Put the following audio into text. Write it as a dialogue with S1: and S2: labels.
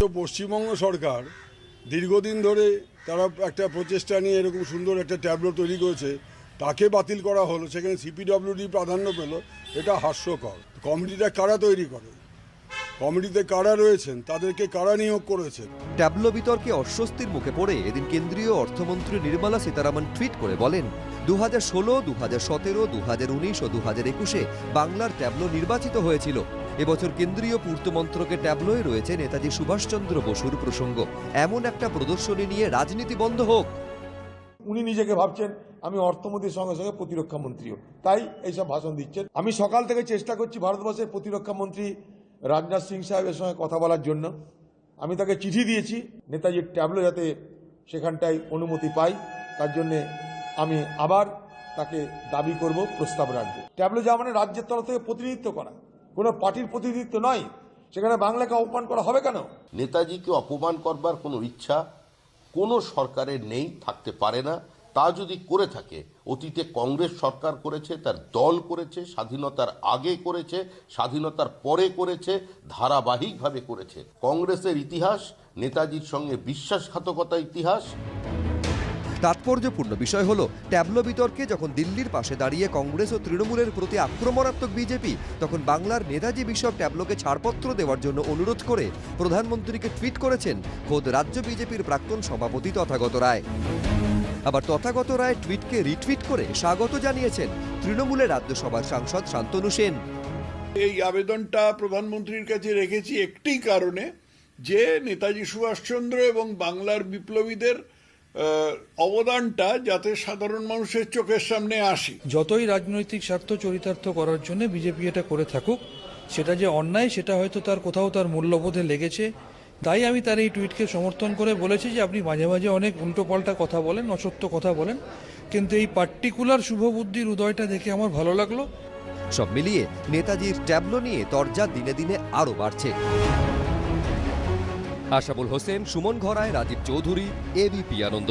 S1: পশ্চিমবঙ্গ সরকার দীর্ঘদিন ধরে তারা একটা প্রচেষ্টা নিয়ে এরকম সুন্দর একটা ট্যাবলো তৈরি করেছে, তাকে বাতিল করা হলো, সেখানে সিপিডব্লিউডি প্রাধান্য পেল, এটা হাস্যকর। কমিটিটা কারা তৈরি করে? কমিটিতে কারা রয়েছেন তাদেরকে কারা নিয়োগ করেছে
S2: ট্যাবলো বিতর্কে অস্বস্তির মুখে পড়ে এদিন কেন্দ্রীয় অর্থমন্ত্রী নির্মলা সীতারামন টুইট করে বলেন দু হাজার ষোলো দু হাজার সতেরো দু হাজার উনিশ ও দু হাজার একুশে বাংলার ট্যাবলো নির্বাচিত হয়েছিল। এবছর কেন্দ্রীয় পূর্ত মন্ত্রকে ট্যাবলোয় রয়েছে নেতাজি সুভাষচন্দ্র বসুর প্রসঙ্গ। এমন একটা প্রদর্শনী নিয়ে রাজনীতি বন্ধ হোক।
S3: উনি নিজেকে ভাবছেন আমি অর্থমন্ত্রীর সঙ্গে সঙ্গে প্রতিরক্ষা মন্ত্রীও। তাই এইসব ভাষণ দিচ্ছেন। আমি সকাল থেকে চেষ্টা করছি ভারতবর্ষের প্রতিরক্ষা মন্ত্রী রাজনাথ সিং সাহেবের সঙ্গে কথা বলার জন্য আমি তাকে চিঠি দিয়েছি, নেতাজির ট্যাবলো যাতে সেখানটায় অনুমতি পাই, তার জন্যে আমি আবার তাকে দাবি করব, প্রস্তাব রাখব। ট্যাবলো যা মানে রাজ্যের তরফ থেকে প্রতিনিধিত্ব করা। কোনো পার্টির প্রতিনিধিত্ব নয়। সেখানে বাংলাকে অপমান করা হবে কেন?
S4: নেতাজিকে অপমান করবার কোনো ইচ্ছা কোনো সরকারের নেই, থাকতে পারে না। তা যদি করে থাকে, অতীতে কংগ্রেস সরকার করেছে, তার দল করেছে, স্বাধীনতার আগে করেছে, স্বাধীনতার পরে করেছে, ধারাবাহিকভাবে করেছে। কংগ্রেসের ইতিহাস, নেতাজির সঙ্গে বিশ্বাসঘাতকতা ইতিহাস।
S2: তাৎপর্যপূর্ণ বিষয় হলো, ট্যাবলো বিতর্কে যখন দিল্লির পাশে দাঁড়িয়ে কংগ্রেস ও তৃণমূলের প্রতি আক্রমণাত্মক বিজেপি, তখন বাংলার নেতাজি বিষয়ক ট্যাবলোকে ছাড়পত্র দেওয়ার জন্য অনুরোধ করে প্রধানমন্ত্রীকে টুইট করেছেন খোদ রাজ্য বিজেপির প্রাক্তন সভাপতি তথাগত রায়। আবার তথাগত রায় টুইটকে রিটুইট করে স্বাগত জানিয়েছেন তৃণমূলের রাজ্যসভার সাংসদ শান্তনু সেন।
S5: এই আবেদনটা প্রধানমন্ত্রীর কাছে রেখেছি একটি কারণে যে নেতাজি সুভাষচন্দ্র এবং বাংলার বিপ্লবীদের অবদানটা যাতে সাধারণ মানুষের চোখের সামনে আসে।
S6: যতই রাজনৈতিক স্বার্থ চরিতার্থ করার জন্য বিজেপি এটা করে থাকুক সেটা যে অন্যায় সেটা হয়তো তার কোথাও তার মূল্যবোধে লেগেছে তাই আমি তার এই টুইটকে সমর্থন করে বলেছি যে আপনি মাঝে মাঝে অনেক উল্টোপাল্টা কথা বলেন, অসত্য কথা বলেন। কিন্তু এই পার্টিকুলার শুভবুদ্ধির উদয়টা দেখে আমার ভালো লাগল।
S2: সব মিলিয়ে নেতাজির ট্যাবলো নিয়ে তরজা দিনে দিনে আরও বাড়ছে। আশাবুল হোসেন, সুমন ঘরায়, রাজীব চৌধুরী এবিপি আনন্দ।